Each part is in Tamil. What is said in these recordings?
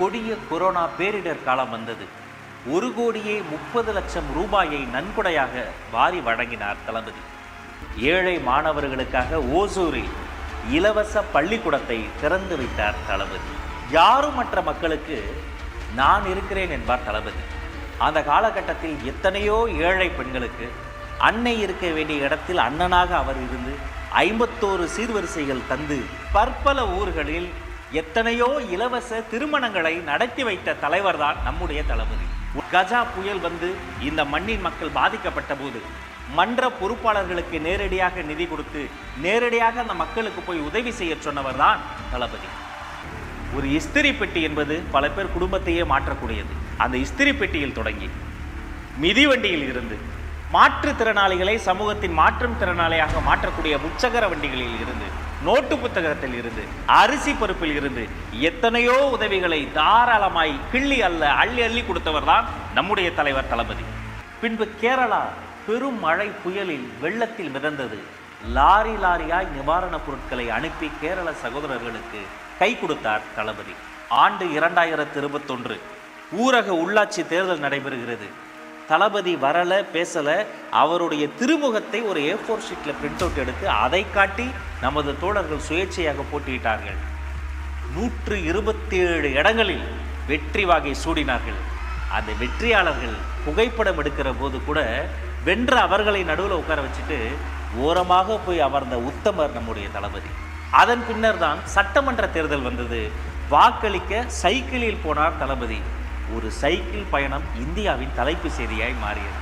கொடிய கொரோனா பேரிடர் காலம் வந்தது. ஒரு கோடியே முப்பது லட்சம் ரூபாயை நன்கொடையாக வாரி வழங்கினார் தளபதி. ஏழை மாணவர்களுக்காக ஓசூரில் இலவச பள்ளிக்கூடத்தை திறந்து வைத்தார் தளபதி. யாரும் மற்ற மக்களுக்கு நான் இருக்கிறேன் என்பார் தளபதி. அந்த காலகட்டத்தில் எத்தனையோ ஏழை பெண்களுக்கு அன்னை இருக்க வேண்டிய இடத்தில் அண்ணனாக அவர் இருந்து ஐம்பத்தோரு சீர்வரிசைகள் தந்து பற்பல ஊர்களில் எத்தனையோ இலவச திருமணங்களை நடத்தி வைத்த தலைவர்தான் நம்முடைய தளபதி. கஜா புயல் வந்து இந்த மண்ணின் மக்கள் பாதிக்கப்பட்ட போது மன்ற பொறுப்பாளர்களுக்கு நேரடியாக நிதி கொடுத்து நேரடியாக அந்த மக்களுக்கு போய் உதவி செய்ய சொன்னவர் தான் தளபதி. ஒரு இஸ்திரி பெட்டி என்பது பல பேர் குடும்பத்தையே மாற்றக்கூடியது. அந்த இஸ்திரி பெட்டியில் தொடங்கி மிதிவண்டியில் இருந்து மாற்றுத்திறனாளிகளை சமூகத்தின் மாற்றும் திறனாளியாக மாற்றக்கூடிய முச்சகர வண்டிகளில் இருந்து நோட்டு புத்தகத்தில் இருந்து அரிசி பருப்பில் இருந்து எத்தனையோ உதவிகளை தாராளமாய் கிள்ளி அல்ல அள்ளி அள்ளி கொடுத்தவர் தான் நம்முடைய தலைவர் தளபதி. பின்பு கேரளா பெரும் மழை புயலில் வெள்ளத்தில் மிதந்தது. லாரி லாரியாய் நிவாரணப் பொருட்களை அனுப்பி கேரள சகோதரர்களுக்கு கை கொடுத்தார் தளபதி. ஆண்டு இரண்டாயிரத்து இருபத்தொன்று ஊரக உள்ளாட்சி தேர்தல் நடைபெறுகிறது. தளபதி வரல பேசல. அவருடைய திருமுகத்தை ஒரு ஏ ஃபோர் ஷீட்டில் பிரிண்ட் அவுட் எடுத்து அதை காட்டி நமது தோழர்கள் சுயேட்சையாக போட்டியிட்டார்கள். நூற்று இருபத்தி ஏழு இடங்களில் வெற்றி வாகை சூடினார்கள். அந்த வெற்றியாளர்கள் புகைப்படம் எடுக்கிற போது கூட வென்ற அவர்களை நடுவில் உட்கார வச்சுட்டு ஓரமாக போய் அமர்ந்த உத்தமர் நம்முடைய தளபதி. அதன் பின்னர் தான் சட்டமன்ற தேர்தல் வந்தது. வாக்களிக்க சைக்கிளில் போனார் தளபதி. ஒரு சைக்கிள் பயணம் இந்தியாவின் தலைப்பு செய்தியாய் மாறியது.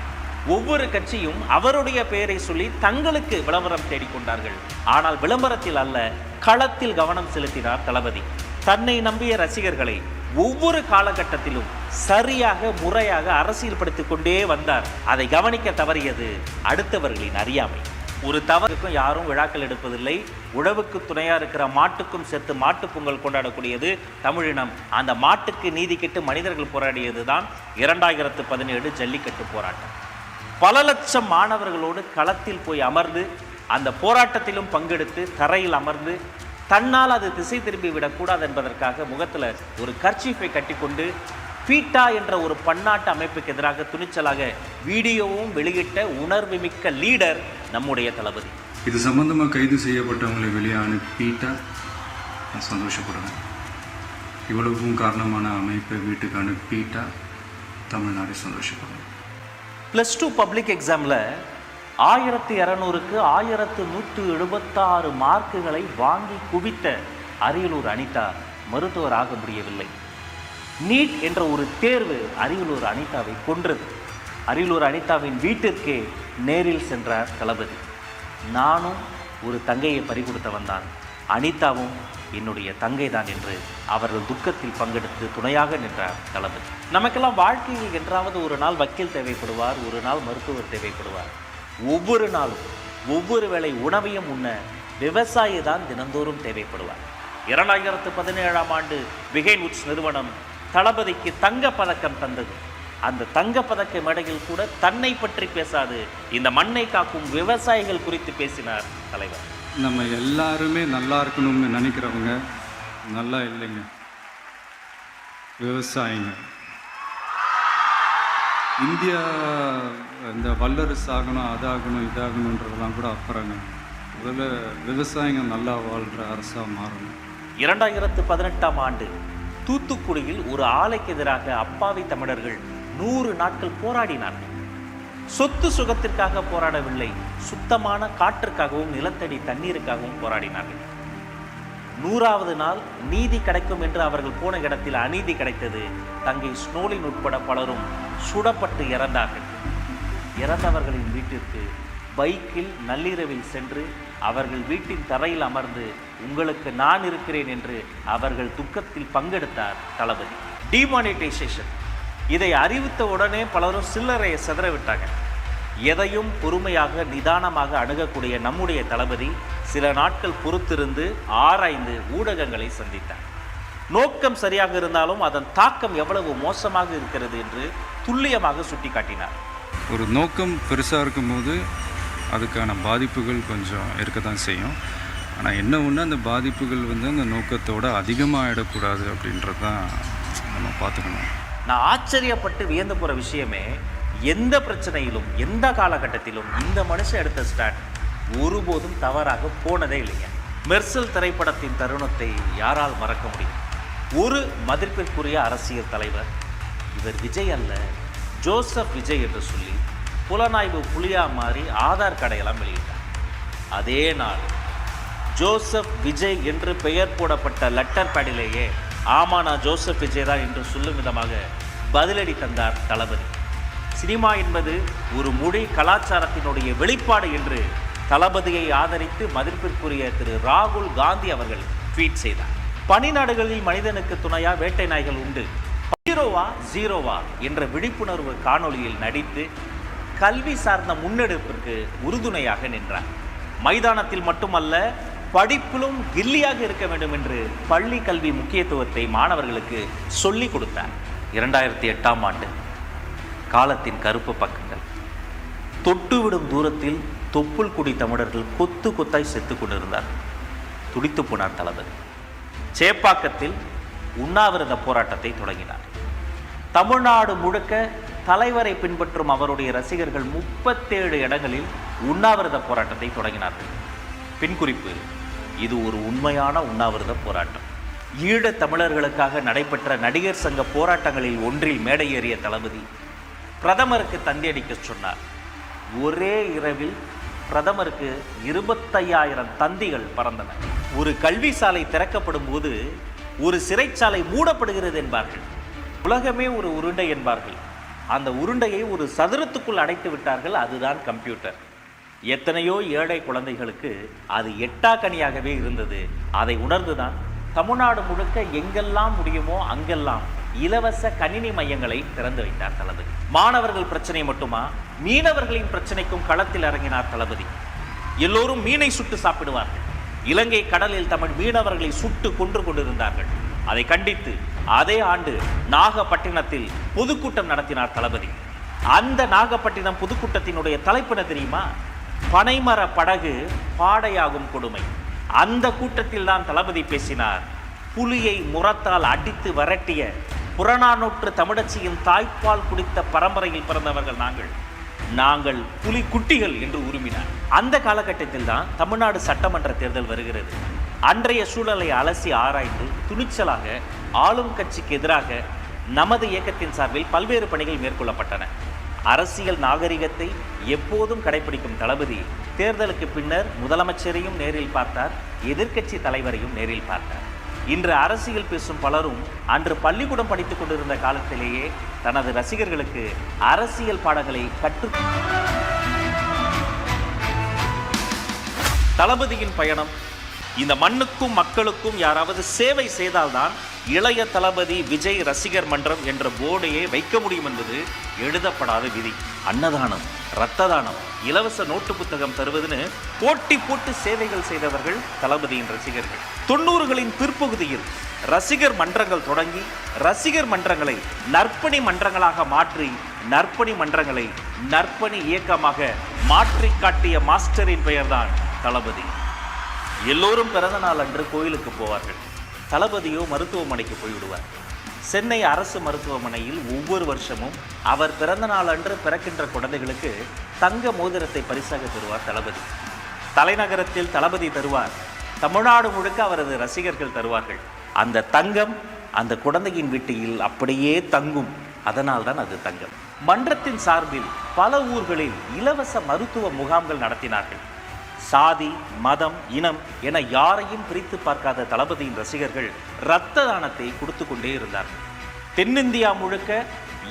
ஒவ்வொரு கட்சியும் அவருடைய பெயரை சொல்லி தங்களுக்கு விளம்பரம் தேடிக்கொண்டார்கள் ஆனால் விளம்பரத்தில் அல்ல களத்தில் கவனம் செலுத்தினார் தளபதி. தன்னை நம்பிய ரசிகர்களை ஒவ்வொரு காலகட்டத்திலும் சரியாக முறையாக அரசியல்படுத்திக் கொண்டே வந்தார். அதை கவனிக்க தவறியது அடுத்தவர்களின் அறியாமை. ஒரு தவறுக்கும் யாரும் விழாக்கள் எடுப்பதில்லை. உழவுக்கு துணையாக இருக்கிற மாட்டுக்கும் சேர்த்து மாட்டுப் பொங்கல் கொண்டாடக்கூடியது தமிழினம். அந்த மாட்டுக்கு நீதி கெட்டு மனிதர்கள் போராடியது தான் இரண்டாயிரத்து பதினேழு ஜல்லிக்கட்டு போராட்டம். பல லட்சம் மாணவர்களோடு களத்தில் போய் அமர்ந்து அந்த போராட்டத்திலும் பங்கெடுத்து தரையில் அமர்ந்து தன்னால் அது திசை திரும்பி விடக்கூடாது என்பதற்காக முகத்தில் ஒரு கர்ச்சீஃபை கட்டிக்கொண்டு பீட்டா என்ற ஒரு பன்னாட்டு அமைப்புக்கு எதிராக துணிச்சலாக வீடியோவும் வெளியிட்ட உணர்வுமிக்க லீடர் நம்முடைய தளபதி. இது சம்பந்தமாக கைது செய்யப்பட்டவங்களை வெளியே அனுப்பிட்டா நான் சந்தோஷப்படுவேன். இவ்வளவுக்கும் காரணமான அமைப்பை வீட்டுக்கு அனுப்பிட்டா தமிழ்நாடு சந்தோஷப்படுவேன் ப்ளஸ் டூ பப்ளிக் எக்ஸாமில் ஆயிரத்தி இரநூறுக்கு ஆயிரத்து நூற்று எழுபத்தாறு மார்க்குகளை வாங்கி குவித்த அரியலூர் அனிதா மருத்துவர் ஆக முடியவில்லை. நீட் என்ற ஒரு தேர்வு அரியலூர் அனிதாவை கொன்றது. அரியலூர் அனிதாவின் வீட்டிற்கே நேரில் சென்றார் தளபதி. நானும் ஒரு தங்கையை பறிகொடுத்தவன் தான். அனிதாவும் என்னுடைய தங்கை தான் என்று அவர்கள் துக்கத்தில் பங்கெடுத்து துணையாக நின்றார் தளபதி. நமக்கெல்லாம் வாழ்க்கையில் என்றாவது ஒரு நாள் வக்கீல் தேவைப்படுவார் ஒரு நாள் மருத்துவர் தேவைப்படுவார். ஒவ்வொரு நாளும் ஒவ்வொரு வேளை உணவையும் உண்ண விவசாயி தான் தினந்தோறும் தேவைப்படுவார். இரண்டாயிரத்து பதினேழாம் ஆண்டு பிகைன் உட்ஸ் நிறுவனம் தளபதிக்கு தங்க பதக்கம் தந்தது. அந்த தங்க பதக்க மேடையில் கூட தன்னை பற்றி பேசாது இந்த மண்ணை காக்கும் விவசாயிகள் குறித்து பேசினார் தலைவர். நம்ம எல்லாருமே நல்லா இருக்கணும்னு நினைக்கிறவங்க நல்லா இல்லைங்க. விவசாயிங்க. இந்தியா இந்த வல்லரசு ஆகணும் அதாகணும் இதாகணுன்றதெல்லாம் கூட அப்புறங்க. முதல்ல விவசாயிங்க நல்லா வாழ்கிற அரசாக மாறணும். இரண்டாயிரத்து பதினெட்டாம் ஆண்டு தூத்துக்குடியில் ஒரு ஆலைக்கு எதிராக அப்பாவி தமிழர்கள் நூறு நாட்கள் போராடினார்கள். சொத்து சுகத்திற்காக போராடவில்லை சுத்தமான காற்றுக்காகவும் நிலத்தடி தண்ணீருக்காகவும் போராடினார்கள். நூறாவது நாள் நீதி கிடைக்கும் என்று அவர்கள் போன இடத்தில் அநீதி கிடைத்தது தங்கை ஸ்னோலின் உட்பட பலரும் சுடப்பட்டு இறந்தார்கள். இறந்தவர்களின் வீட்டிற்கு பைக்கில் நள்ளிரவில் சென்று அவர்கள் வீட்டின் தரையில் அமர்ந்து உங்களுக்கு நான் இருக்கிறேன் என்று அவர்கள் துக்கத்தில் பங்கெடுத்தார் தளபதி. டிமானிட்டைசேஷன் இதை அறிவித்த உடனே பலரும் சில்லறையை சிதறவிட்டாங்க. எதையும் பொறுமையாக நிதானமாக அணுகக்கூடிய நம்முடைய தளபதி சில நாட்கள் பொறுத்திருந்து ஆராய்ந்து ஊடகங்களை சந்தித்தார். நோக்கம் சரியாக இருந்தாலும் அதன் தாக்கம் எவ்வளவு மோசமாக இருக்கிறது என்று துல்லியமாக சுட்டிக்காட்டினார். ஒரு நோக்கம் பெருசாக இருக்கும்போது அதுக்கான பாதிப்புகள் கொஞ்சம் இருக்க தான் செய்யும். ஆனால் என்ன ஒன்று அந்த பாதிப்புகள் வந்து அந்த நோக்கத்தோட அதிகமாக ஆகிடக்கூடாது அப்படின்றது தான் நம்ம பார்த்துக்கணும். நான் ஆச்சரியப்பட்டு வியந்து போகிற விஷயமே எந்த பிரச்சனையிலும் எந்த காலகட்டத்திலும் இந்த மனுஷன் எடுத்த ஸ்டாண்ட் ஒருபோதும் தவறாக போனதே இல்லைங்க. மெர்சல் திரைப்படத்தின் தருணத்தை யாரால் மறக்க முடியும்? ஒரு மதிப்பிற்குரிய அரசியல் தலைவர் இவர் விஜய் அல்ல ஜோசப் விஜய் என்று சொல்லி புலனாய்வு புலியா மாறி ஆதார் கடையெல்லாம் வெளியிட்டார். அதே நாள் ஜோசப் விஜய் என்று பெயர் போடப்பட்ட லெட்டர் பேடிலேயே ஆமா நான் ஜோசப் விஜய் தான் என்று சொல்லும் விதமாக பதிலடி தந்தார் தளபதி. சினிமா என்பது ஒரு மொழி கலாச்சாரத்தினுடைய வெளிப்பாடு என்று தளபதியை ஆதரித்து மதிப்பிற்குரிய திரு ராகுல் காந்தி அவர்கள் ட்வீட் செய்தார். பனி நாடுகளில் மனிதனுக்கு துணையா வேட்டை நாய்கள் உண்டு. ஜீரோவா ஜீரோவா என்ற விழிப்புணர்வு காணொலியில் நடித்து கல்வி சார்ந்த முன்னெடுப்பிற்கு உறுதுணையாக நின்றார். மைதானத்தில் மட்டுமல்ல படிப்பிலும் கில்லியாக இருக்க வேண்டும் என்று பள்ளி கல்வி முக்கியத்துவத்தை மாணவர்களுக்கு சொல்லிக் கொடுத்தார். இரண்டாயிரத்தி எட்டாம் ஆண்டு காலத்தின் கருப்பு பக்கங்கள். தொட்டுவிடும் தூரத்தில் தொப்புள் குடி தமிழர்கள் கொத்து கொத்தாய் செத்து கொண்டிருந்தார். துடித்து போனார் தளபதி. சேப்பாக்கத்தில் உண்ணாவிரத போராட்டத்தை தொடங்கினார். தமிழ்நாடு முழுக்க தலைவரை பின்பற்றும் அவருடைய ரசிகர்கள் முப்பத்தேழு இடங்களில் உண்ணாவிரத போராட்டத்தை தொடங்கினார்கள். பின்குறிப்பு இது ஒரு உண்மையான உண்ணாவிரத போராட்டம். ஈழத் தமிழர்களுக்காக நடைபெற்ற நடிகர் சங்க போராட்டங்களில் ஒன்றில் மேடையேறிய தளபதி பிரதமருக்கு தந்தியடிக்க சொன்னார். ஒரே இரவில் பிரதமருக்கு இருபத்தையாயிரம் தந்திகள் பறந்தன. ஒரு கல்வி சாலை திறக்கப்படும் போது ஒரு சிறைச்சாலை மூடப்படுகிறது என்பார்கள். உலகமே ஒரு உருண்டை என்பார்கள். அந்த உருண்டையை ஒரு சதுரத்துக்குள் அடைத்து விட்டார்கள் அதுதான் கம்ப்யூட்டர். எத்தனையோ ஏழை குழந்தைகளுக்கு அது எட்டாக்கனியாகவே இருந்தது. அதை உணர்ந்துதான் தமிழ்நாடு முழுக்க எங்கெல்லாம் முடியுமோ அங்கெல்லாம் இலவச கணினி மையங்களை திறந்து வைத்தார் தளபதி. மாணவர்கள் பிரச்சனை மட்டுமா? மீனவர்களின் பிரச்சனைக்கும் களத்தில் இறங்கினார் தளபதி. எல்லோரும் மீனை சுட்டு சாப்பிடுவார்கள். இலங்கை கடலில் தமிழ் மீனவர்களை சுட்டு கொன்று கொண்டிருந்தார்கள். அதை கண்டித்து அதே ஆண்டு நாகப்பட்டினத்தில் பொதுக்கூட்டம் நடத்தினார் தளபதி. அந்த நாகப்பட்டினம் பொதுக்கூட்டத்தினுடைய தலைப்பின தெரியுமா? பனைமர படகு பாடையாகும் கொடுமை. அந்த கூட்டத்தில் தான் தளபதி பேசினார். புலியை முரத்தால் அடித்து விரட்டிய புறநானூற்று தமிழச்சியின் தாய்ப்பால் குடித்த பரம்பரையில் பிறந்தவர்கள் நாங்கள். நாங்கள் புலி குட்டிகள் என்று உருமினார். அந்த காலகட்டத்தில் தான் தமிழ்நாடு சட்டமன்ற தேர்தல் வருகிறது. அன்றைய சூழலை அலசி ஆராய்ந்து துணிச்சலாக ஆளும் கட்சிக்கு எதிராக நமது இயக்கத்தின் சார்பில் பல்வேறு பணிகள் மேற்கொள்ளப்பட்டன. அரசியல் நாகரிகத்தை எப்போதும் கடைபிடிக்கும் தளபதி தேர்தலுக்கு பின்னர் முதலமைச்சரையும் நேரில் பார்த்தார் எதிர்க்கட்சி தலைவரையும் நேரில் பார்த்தார். இன்று அரசியல் பேசும் பலரும் அன்று பள்ளிக்கூடம் படித்துக் கொண்டிருந்த காலத்திலேயே தனது ரசிகர்களுக்கு அரசியல் பாடங்களை கற்று தளபதியின் பயணம். இந்த மண்ணுக்கும் மக்களுக்கும் யாராவது சேவை செய்தால்தான் இளைய தளபதி விஜய் ரசிகர் மன்றம் என்ற போர்டையே வைக்க முடியும் என்பது எழுதப்படாத விதி. அன்னதானம் இரத்த தானம் இலவச நோட்டு புத்தகம் தருவதுன்னு போட்டி போட்டு சேவைகள் செய்தவர்கள் தளபதியின் ரசிகர்கள். தொண்ணூறுகளின் பிற்பகுதியில் ரசிகர் மன்றங்கள் தொடங்கி ரசிகர் மன்றங்களை நற்பணி மன்றங்களாக மாற்றி நற்பணி மன்றங்களை நற்பணி இயக்கமாக மாற்றி காட்டிய மாஸ்டரின் பெயர்தான் தளபதி. எல்லோரும் பிறந்த நாள் அன்று கோயிலுக்கு போவார்கள். தளபதியோ மருத்துவமனைக்கு போய்விடுவார். சென்னை அரசு மருத்துவமனையில் ஒவ்வொரு வருஷமும் அவர் பிறந்த நாள் அன்று பிறக்கின்ற குழந்தைகளுக்கு தங்க மோதிரத்தை பரிசாக தருவார் தளபதி. தலைநகரத்தில் தளபதி தருவார். தமிழ்நாடு முழுக்க அவரது ரசிகர்கள் தருவார்கள். அந்த தங்கம் அந்த குழந்தையின் வீட்டில் அப்படியே தங்கும். அதனால் தான் அது தங்கம். மன்றத்தின் சார்பில் பல ஊர்களில் இலவச மருத்துவ முகாம்கள் நடத்தினார்கள். சாதி மதம் இனம் என யாரையும் பிரித்து பார்க்காத தளபதியின் ரசிகர்கள் இரத்த தானத்தை கொடுத்து கொண்டே இருந்தார்கள். தென்னிந்தியா முழுக்க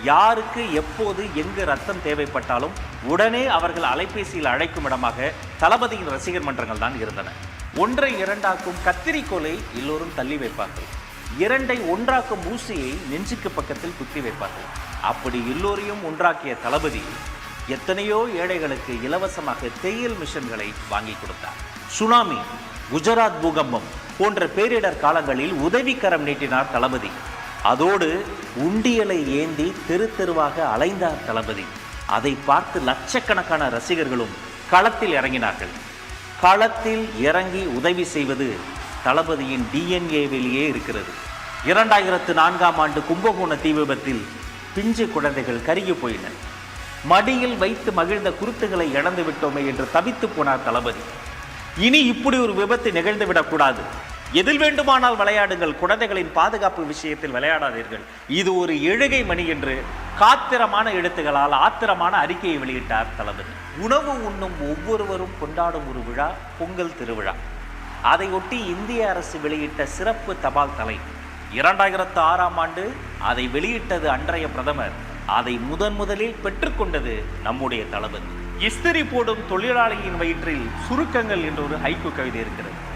யாருக்கு எப்போது எங்கு ரத்தம் தேவைப்பட்டாலும் உடனே அவர்கள் அலைபேசியில் அழைக்கும் இடமாக தளபதியின் ரசிகர் மன்றங்கள் தான் இருந்தன. ஒன்றை இரண்டாக்கும் கத்திரிக்கோலை எல்லோரும் தள்ளி வைப்பார்கள். இரண்டை ஒன்றாக்கும் ஊசியை நெஞ்சுக்கு பக்கத்தில் குத்தி வைப்பார்கள். அப்படி எல்லோரையும் ஒன்றாக்கிய தளபதி எத்தனையோ ஏழைகளுக்கு இலவசமாக தேயில் மிஷன்களை வாங்கி கொடுத்தார். சுனாமி குஜராத் பூகம்பம் போன்ற பேரிடர் காலங்களில் உதவிக்கரம் நீட்டினார் தளபதி. அதோடு உண்டியலை ஏந்தி தெரு தெருவாக அலைந்தார் தளபதி. அதை பார்த்து லட்சக்கணக்கான ரசிகர்களும் களத்தில் இறங்கினார்கள். களத்தில் இறங்கி உதவி செய்வது தளபதியின் டிஎன்ஏவிலேயே இருக்கிறது. இரண்டாயிரத்து நான்காம் ஆண்டு கும்பகோண தீ விபத்தில் பிஞ்சு குழந்தைகள் கருகி போயினர் மடியில் வைத்து மகிழ்ந்த குருத்துகளை இழந்து விட்டோமே என்று தவித்து போனார் தளபதி. இனி இப்படி ஒரு விபத்து நிகழ்ந்து விடக்கூடாது. எதில் வேண்டுமானால் விளையாடுங்கள் குழந்தைகளின் பாதுகாப்பு விஷயத்தில் விளையாடாதீர்கள். இது ஒரு எழுகை மணி என்று காத்திரமான எழுத்துகளால் ஆத்திரமான அறிக்கையை வெளியிட்டார் தளபதி. உணவு உண்ணும் ஒவ்வொருவரும் கொண்டாடும் ஒரு விழா பொங்கல் திருவிழா. அதையொட்டி இந்திய அரசு வெளியிட்ட சிறப்பு தபால் தலை. இரண்டாயிரத்து ஆறாம் ஆண்டு அதை வெளியிட்டது அன்றைய பிரதமர். அதை முதன் முதலில் பெற்றுக்கொண்டது நம்முடைய தளபதி. இஸ்திரி போடும் தொழிலாளியின் வயிற்றில் சுருக்கங்கள் என்ற ஒரு ஹைக்கு கவிதை இருக்கிறது.